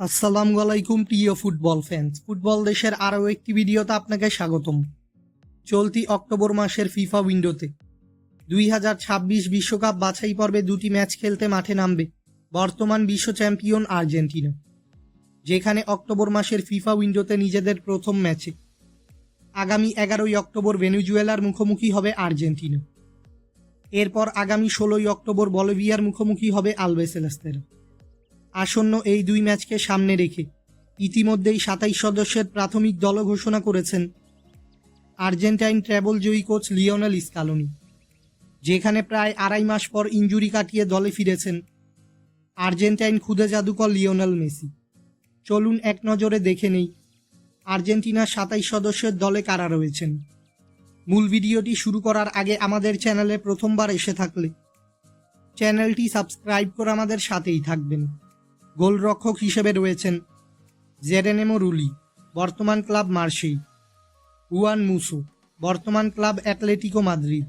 আসসালামু আলাইকুম, প্রিয় ফুটবল ফ্যান্স ফুটবল দেশের আরও একটি ভিডিওতে আপনাকে স্বাগতম। চলতি অক্টোবর মাসের ফিফা উইন্ডোতে। দুই হাজার ছাব্বিশ বিশ্বকাপ বাছাই পর্বে দুটি ম্যাচ খেলতে মাঠে নামবে বর্তমান বিশ্ব চ্যাম্পিয়ন আর্জেন্টিনা, যেখানে অক্টোবর মাসের ফিফা উইন্ডোতে নিজেদের প্রথম ম্যাচে। আগামী এগারোই অক্টোবর ভেনেজুয়েলার মুখোমুখি হবে আর্জেন্টিনা। এরপর আগামী ষোলোই অক্টোবর বলিভিয়ার মুখোমুখি হবে আলবেসেলাস্তেরা। আসন্ন এই দুই ম্যাচকে সামনে রেখে ইতিমধ্যেই সাতাইশ সদস্যের প্রাথমিক দল ঘোষণা করেছেন আর্জেন্টাইন ট্র্যাভেল জয়ী কোচ লিওনেল স্কালোনি, যেখানে প্রায় আড়াই মাস পর ইঞ্জুরি কাটিয়ে দলে ফিরেছেন আর্জেন্টাইন খুদে জাদুকর লিওনেল মেসি। চলুন এক নজরে দেখে নেই আর্জেন্টিনার সাতাইশ সদস্যের দলে কারা রয়েছেন। মূল ভিডিওটি শুরু করার আগে আমাদের চ্যানেলে প্রথমবার এসে থাকলে চ্যানেলটি সাবস্ক্রাইব করে আমাদের সাথেই থাকবেন। গোলরক্ষক হিসেবে রয়েছেন জেরেনেমো রুলি, বর্তমান ক্লাব মার্সেই হুয়ান মুসু, বর্তমান club Atletico Madrid,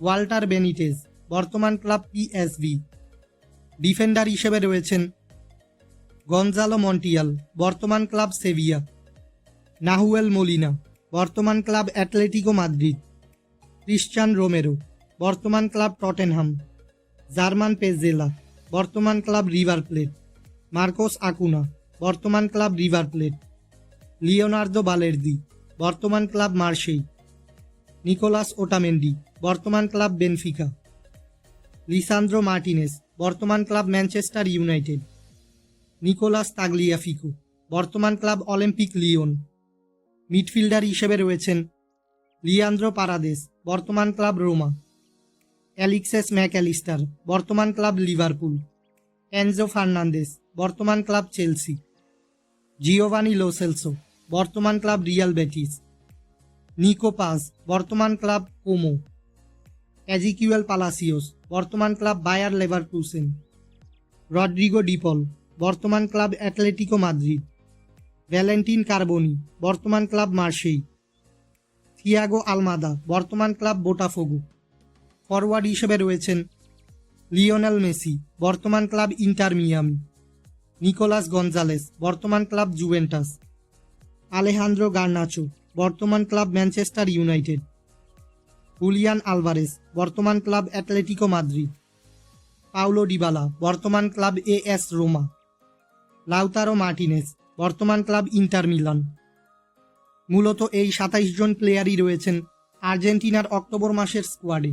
Walter Benitez, বর্তমান ক্লাব পিএসভি ডিফেন্ডার হিসেবে রয়েছেন গঞ্জালো মন্টিয়াল, বর্তমান ক্লাব সেভিয়া, নাহুয়েল মলিনা, বর্তমান club Atletico Madrid Cristian Romero, বর্তমান ক্লাব টটেনহাম, জার্মান পেজেলা। বর্তমান club River Plate. Marcos Acuna, বর্তমান club River Plate. Leonardo Balerdi, বর্তমান club Marseille Nicolas Otamendi, বর্তমান club Benfica. Lisandro Martinez, বর্তমান club Manchester United. Nicolas Tagliafico, বর্তমান club Olympique Lyon. Midfielder হিসেবে রয়েছেন Leandro Paredes, বর্তমান club Roma. Alexis Mac Allister বর্তমান club Liverpool. Enzo Fernandez বর্তমান club Chelsea. Giovani Lo Celso বর্তমান club Real Betis. Nico Paz বর্তমান club Como এজিকিউএল Palacios বর্তমান club Bayer Leverkusen Rodrigo De Paul বর্তমান club Atletico Madrid Valentin Carboni বর্তমান club Marseille Thiago Almada বর্তমান club Botafogo forward হিসেবে রয়েছেন Lionel Messi, বর্তমান club Inter Miami. Nicolas Gonzalez বর্তমান club Juventus. Alejandro Garnacho, বর্তমান club Manchester United. Julian Alvarez, বর্তমান club Atletico Madrid. Paulo Dybala, বর্তমান club A S Roma. Lautaro Martinez, বর্তমান club Inter Milan. মূলত এই সাতাইশ জন প্লেয়ারই রয়েছেন আর্জেন্টিনার অক্টোবর মাসের স্কোয়াডে।